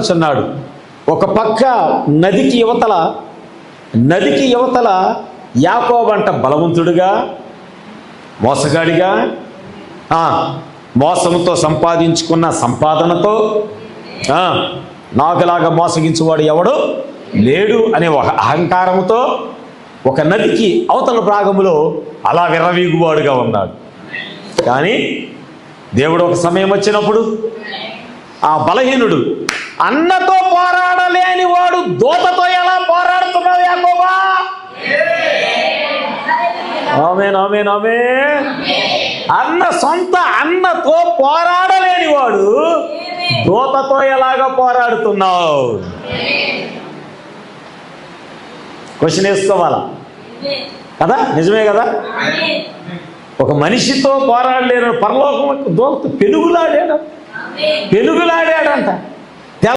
మాట్లాడుచున్నాడు. ఒక పక్క నదికి యువతల నదికి యువతల యాకోబంట బలవంతుడిగా మోసగాడిగా మోసముతో మోసంతో సంపాదించుకున్న సంపాదనతో నాకులాగా మోసగించువాడు ఎవడు? లేడు అనే ఒక అహంకారంతో ఒక నదికి అవతల భాగములో అలా విర్రవీగువాడుగా ఉన్నాడు. కానీ దేవుడు ఒక సమయం వచ్చినప్పుడు ఆ బలహీనుడు అన్నతో పోరాడలేని వాడు దూతతో ఎలా పోరాడుతున్నావు యాకోబా? Amen amen amen. అన్న సొంత అన్నతో పోరాడలేని వాడు దూతతో ఎలాగ పోరాడుతున్నావు క్వశ్చన్ వేసుకోవాలా? కదా? నిజమే కదా? ఒక మనిషితో పోరాడలేరు పరలోకం దూత పెనుగులాడాడు పెనుగులాడాడంట.